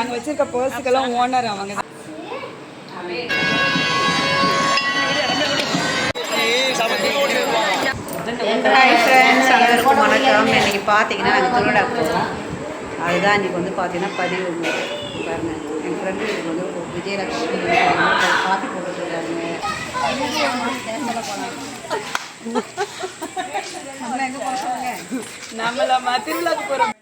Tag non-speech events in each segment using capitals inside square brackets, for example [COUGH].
நாங்கள் வச்சிருக்க பர்ஸுக்கெல்லாம் ஓனர் அவங்க. ஹாய் ஃப்ரெண்ட்ஸ் அனைவருக்கும் வணக்கம். இன்னைக்கு பார்த்தீங்கன்னா நாங்கள் திருவிழா போகிறோம் அதுதான் இன்றைக்கி வந்து பார்த்தீங்கன்னா பதிவு. பாருங்க என் ஃப்ரெண்டு இதுக்கு வந்து விஜயலட்சுமி காஃபி போட்டுருக்காங்க நம்மள திருவிழாக்கு போகிறோம்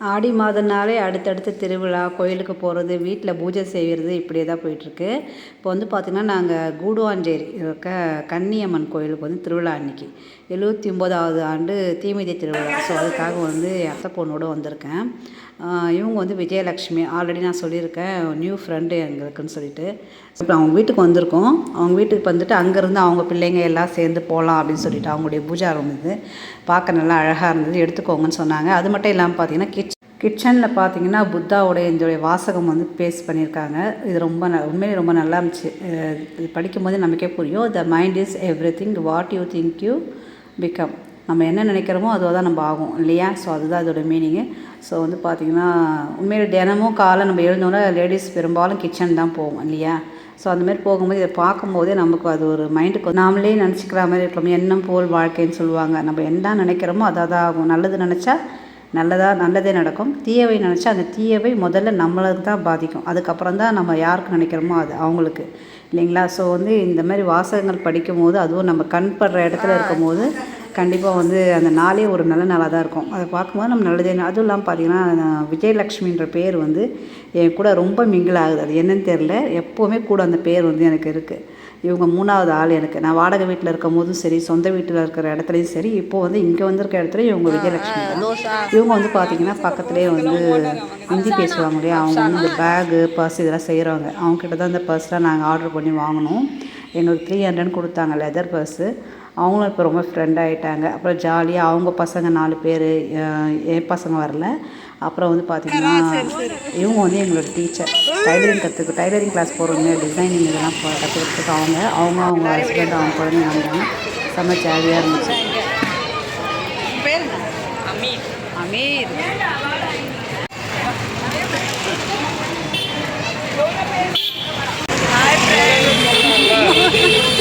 ஆடி மாதம்னாலே அடுத்தடுத்து திருவிழா கோயிலுக்கு போகிறது வீட்டில் பூஜை செய்கிறது இப்படியே தான் போயிட்டுருக்கு. இப்போ வந்து பார்த்திங்கன்னா நாங்கள் கூடுவாஞ்சேரி இருக்க கன்னியம்மன் கோயிலுக்கு வந்து திருவிழா அன்னைக்கு. எழுபத்தி ஒம்போதாவது ஆண்டு தீமிதி திருவிழா. ஸோ அதுக்காக வந்து அத்த அத்தை பொண்ணோடு வந்திருக்கேன். இவங்க வந்து விஜயலக்ஷ்மி ஆல்ரெடி நான் சொல்லியிருக்கேன் நியூ ஃப்ரெண்டு எங்களுக்குன்னு சொல்லிட்டு. இப்போ அவங்க வீட்டுக்கு வந்திருக்கோம். அவங்க வீட்டுக்கு வந்துட்டு அங்கேருந்து அவங்க பிள்ளைங்க எல்லாம் சேர்ந்து போகலாம் அப்படின்னு சொல்லிட்டு அவங்களுடைய பூஜா இருந்தது பார்க்க நல்லா அழகாக இருந்தது. எடுத்துக்கோங்கன்னு சொன்னாங்க. அது மட்டும் இல்லாமல் பார்த்தீங்கன்னா கிச் கிச்சனில் பார்த்தீங்கன்னா புத்தாவுடைய இந்த வாசகம் வந்து பேஸ்ட் பண்ணியிருக்காங்க. இது ரொம்ப ந உண்மையிலே ரொம்ப நல்லா இருந்துச்சு. இது படிக்கும்போது நமக்கே புரியும். The mind is everything what you think you become நம்ம என்ன நினைக்கிறோமோ அதுவாக தான் நம்ம ஆகும். இல்லையா? ஸோ அதுதான் அதோட மீனிங்கு ஸோ வந்து பார்த்திங்கன்னா உண்மையிலே தினமும் காலை நம்ம எழுந்தோன்னா லேடிஸ் பெரும்பாலும் கிச்சன் தான் போவோம். இல்லையா? ஸோ அந்த மாதிரி போகும்போது இதை பார்க்கும்போதே நமக்கு அது ஒரு மைண்டுக்கு நாமளே நினச்சிக்கிற மாதிரி இருக்கணும் எண்ணம் போல் வாழ்க்கைன்னு சொல்லுவாங்க. நம்ம என்ன நினைக்கிறோமோ அதாக தான் ஆகும். நல்லது நினச்சா நல்லதாக நல்லதே நடக்கும். தீயவை நினச்சா அந்த தீயவை முதல்ல நம்மளுக்கு தான் பாதிக்கும். அதுக்கப்புறம் தான் நம்ம யாருக்கு நினைக்கிறோமோ அது அவங்களுக்கு. இல்லைங்களா? ஸோ வந்து இந்த மாதிரி வாசகங்கள் படிக்கும் போது அதுவும் நம்ம கண் படுற இடத்துல இருக்கும்போது கண்டிப்பாக வந்து அந்த நாளே ஒரு நல்ல நாளாக தான் இருக்கும். அதை பார்க்கும்போது நம்ம நல்லதே அதுவும் இல்லாமல் பார்த்தீங்கன்னா விஜயலக்ஷ்மின்ற பேர் வந்து என் கூட ரொம்ப மிங்கிள் ஆகுது. அது என்னன்னு தெரில எப்போவுமே கூட அந்த பேர் வந்து எனக்கு இருக்குது இவங்க மூணாவது ஆள் எனக்கு. நான் வாடகை வீட்டில் இருக்கும் போதும் சரி சொந்த வீட்டில் இருக்கிற இடத்துலையும் சரி இப்போ வந்து இங்கே வந்திருக்க இடத்துல இவங்க விஜயலட்சுமி இவங்க வந்து பார்த்திங்கன்னா பக்கத்துலேயே வந்து ஹிந்தி பேசுவாங்க இல்லையா? அவங்க வந்து இந்த பேகு பர்ஸ் இதெல்லாம் செய்கிறவங்க அவங்கக்கிட்ட தான் இந்த பர்ஸ்லாம் நாங்கள் ஆர்டர் பண்ணி வாங்கினோம். எங்களுக்கு த்ரீ ஹண்ட்ரட் கொடுத்தாங்க லெதர் பர்ஸு அவங்களும் இப்போ ரொம்ப ஃப்ரெண்ட் ஆகிட்டாங்க அப்புறம் ஜாலியாக அவங்க பசங்க நாலு பேர் என் பசங்க வரல. அப்புறம் வந்து பார்த்திங்கன்னா இவங்க வந்து எங்களோட டீச்சர் டைலரிங் கற்றுக்கு டைலரிங் கிளாஸ் போகிறவங்க டிசைனிங் இதெல்லாம் கற்றுக்கிறதுக்கு அவங்க அவங்க அவங்க ஹஸ்பண்ட் அவங்க குழந்தைங்க வந்தாங்க. செம்ம ஜாலியாக இருந்துச்சு. அமீர். அமீர். [LAUGHS]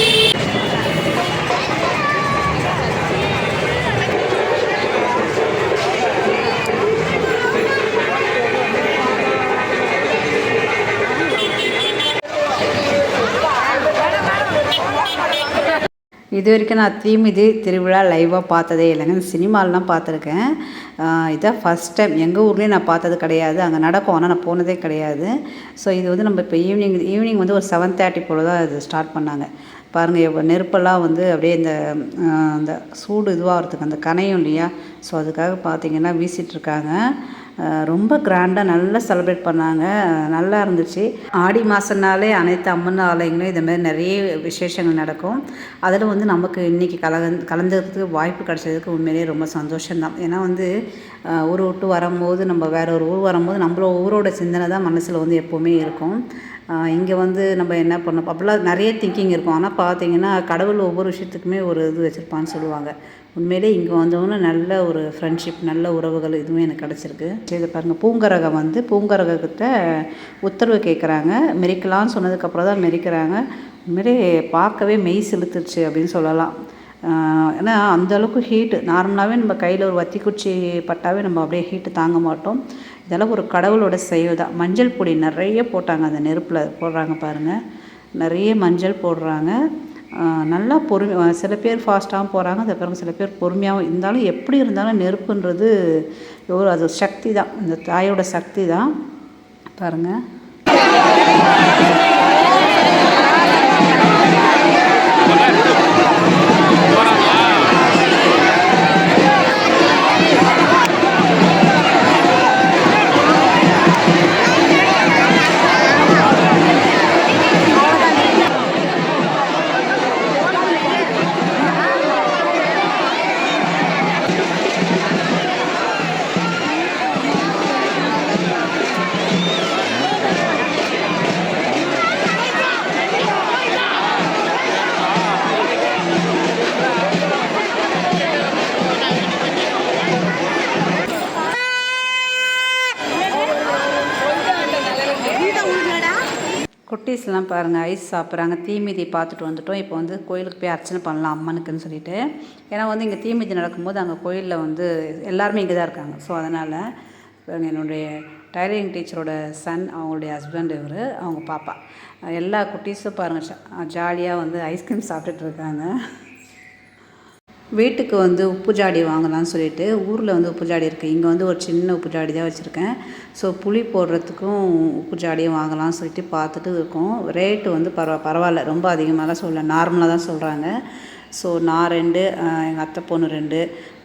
இது வரைக்கும் நான் தீமிதி திருவிழா லைவாக பார்த்ததே இல்லைங்க. சினிமாலெலாம் பார்த்துருக்கேன். இதான் ஃபஸ்ட் டைம் எங்கள் ஊர்லேயும் நான் பார்த்தது கிடையாது. அங்கே நடக்கும். ஆனால் நான் போனதே கிடையாது. ஸோ இது வந்து நம்ம இப்போ ஈவினிங் ஈவினிங் வந்து ஒரு செவன் தேர்ட்டி போல் தான் இது ஸ்டார்ட் பண்ணாங்க. பாருங்கள் எவ்வளோ நெருப்பெல்லாம் வந்து அப்படியே இந்த அந்த சூடு இதுவாகிறதுக்கு அந்த கனையும் இல்லையா? ஸோ அதுக்காக பார்த்தீங்கன்னா வீசிகிட்ருக்காங்க ரொம்ப கிராண்டாக நல்லா செலிப்ரேட் பண்ணாங்க. நல்லா இருந்துச்சு. ஆடி மாதம்னாலே அனைத்து அம்மன் ஆலயங்களும் இந்த நிறைய விசேஷங்கள் நடக்கும். அதில் வந்து நமக்கு இன்றைக்கி கலந் கலந்துக்கிறதுக்கு வாய்ப்பு கிடச்சதுக்கு உண்மையிலேயே ரொம்ப சந்தோஷம்தான். ஏன்னா வந்து ஊர் விட்டு வரும்போது நம்ம வேற ஒரு ஊர் வரும்போது நம்மளோட ஊரோட சிந்தனை தான் மனசில் வந்து எப்போவுமே இருக்கும். இங்கே வந்து நம்ம என்ன பண்ணோம் அப்படிலாம் நிறைய திங்கிங் இருக்கும். ஆனால் பார்த்தீங்கன்னா கடவுள் ஒவ்வொரு விஷயத்துக்குமே ஒரு இது வச்சுருப்பான்னு சொல்லுவாங்க. உண்மையிலே இங்கே வந்தவொன்னே நல்ல ஒரு ஃப்ரெண்ட்ஷிப் நல்ல உறவுகள் இதுவும் எனக்கு கிடச்சிருக்கு. இதை பாருங்கள் பூங்கரகம் வந்து பூங்கரகத்தை உத்தரவு கேட்குறாங்க மெரிக்கலான்னு சொன்னதுக்கப்புறம் தான் மெரிக்கிறாங்க. உண்மையிலே பார்க்கவே மெய் செலுத்துச்சு அப்படின்னு சொல்லலாம். ஏன்னா அந்தளவுக்கு ஹீட்டு நார்மலாகவே நம்ம கையில் ஒரு வத்தி குச்சி பட்டாவே நம்ம அப்படியே ஹீட்டு தாங்க மாட்டோம். இதெல்லாம் ஒரு கடவுளோட செயல் தான். மஞ்சள் பொடி நிறைய போட்டாங்க அந்த நெருப்பில். போடுறாங்க பாருங்கள் நிறைய மஞ்சள் போடுறாங்க. நல்லா பொறுமை சில பேர் ஃபாஸ்ட்டாகவும் போகிறாங்க அந்த பிறகு சில பேர் பொறுமையாகவும் இருந்தாலும் எப்படி இருந்தாலும் நெருப்புன்றது ஒரு அது சக்தி தான் இந்த தாயோட சக்தி தான் பாருங்கள் குட்டீஸ்லாம் பாருங்கள் ஐஸ் சாப்பிட்றாங்க. தீமிதி பார்த்துட்டு வந்துட்டோம். இப்போ வந்து கோயிலுக்கு போய் அர்ச்சனை பண்ணலாம் அம்மனுக்குன்னு சொல்லிட்டு. ஏன்னா வந்து இங்கே தீமிதி நடக்கும்போது அங்கே கோயிலில் வந்து எல்லாருமே இங்கே தான் இருக்காங்க. ஸோ அதனால் என்னுடைய டைலரிங் டீச்சரோட சன் அவங்களுடைய ஹஸ்பண்ட் இவர் அவங்க பாப்பா. எல்லா குட்டீஸும் பாருங்கள் ஜாலியாக வந்து ஐஸ்கிரீம் சாப்பிட்டுட்டு இருக்காங்க. வீட்டுக்கு வந்து உப்பு ஜாடி வாங்கலாம்னு சொல்லிட்டு ஊரில் வந்து உப்பு ஜாடி இருக்குது இங்கே வந்து ஒரு சின்ன உப்பு ஜாடி தான் வச்சுருக்கேன். ஸோ புளி போடுறதுக்கும் உப்பு ஜாடியும் வாங்கலாம்னு சொல்லிட்டு பார்த்துட்டு இருக்கோம். ரேட்டு வந்து பரவா பரவாயில்ல. ரொம்ப அதிகமாகலாம் சொல்ல நார்மலாக தான் சொல்கிறாங்க ஸோ நான் ரெண்டு எங்கள் அத்தை பொண்ணு ரெண்டு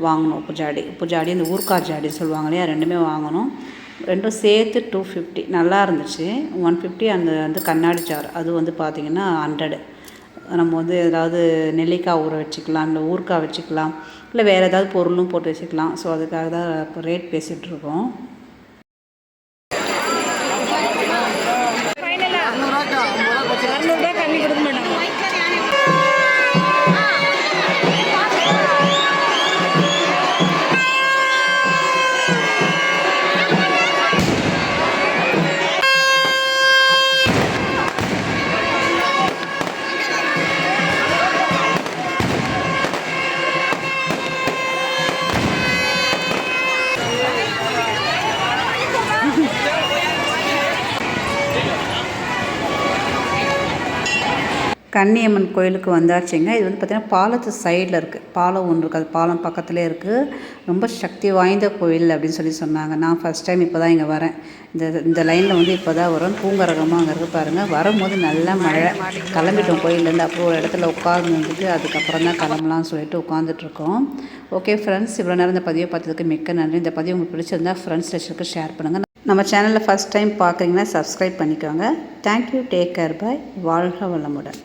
வாங்கணும் உப்பு ஜாடி உப்பு ஜாடி இந்த ஊர்க்கார் ஜாடி சொல்லுவாங்க இல்லையா? ரெண்டுமே வாங்கணும். ரெண்டும் சேர்த்து டூ ஃபிஃப்டி நல்லா இருந்துச்சு. ஒன் ஃபிஃப்டி அந்த வந்து கண்ணாடி ஜார் அது வந்து பார்த்திங்கன்னா ஹண்ட்ரடு நம்ம வந்து ஏதாவது நெல்லிக்காய் ஊற வச்சுக்கலாம் இல்லை ஊறுக்காய் வச்சுக்கலாம் இல்லை வேறு ஏதாவது பொருளும் போட்டு வச்சுக்கலாம். ஸோ அதுக்காக தான் இப்போ ரேட் பேசிகிட்ருக்கோம் கன்னியம்மன் கோயிலுக்கு வந்தாச்சுங்க. இது வந்து பார்த்திங்கன்னா பாலத்து சைடில் இருக்குது பாலம் ஒன்று இருக்குது அது பாலம் பக்கத்துலேயே இருக்குது ரொம்ப சக்தி வாய்ந்த கோயில் அப்படின்னு சொல்லி சொன்னாங்க. நான் ஃபஸ்ட் டைம் இப்போ தான் இங்கே வரேன். இந்த இந்த லைனில் வந்து இப்போ தான் வரும் பூங்கரகமாக அங்கே இருக்குது பாருங்கள் வரும்போது நல்லா மழை. கிளம்பிட்டோம் கோயிலேருந்து அப்புறம் ஒரு இடத்துல உட்கார்ந்து அதுக்கப்புறம் தான் கிளம்பலாம்னு சொல்லிட்டு உட்காந்துட்ருக்கோம் ஓகே ஃப்ரெண்ட்ஸ் இவ்வளோ நேரம் இந்த பதிவை பார்த்ததுக்கு மிக்க நன்றி. இந்த பதிவு உங்களுக்கு பிடிச்சிருந்தா ஃப்ரெண்ட்ஸ் லட்சத்துக்கு ஷேர் பண்ணுங்கள் நம்ம சேனலில் ஃபஸ்ட் டைம் பார்க்குறீங்கன்னா சப்ஸ்கிரைப் பண்ணிக்கோங்க. Thank you take care bye வாழ்க வளமுடன்.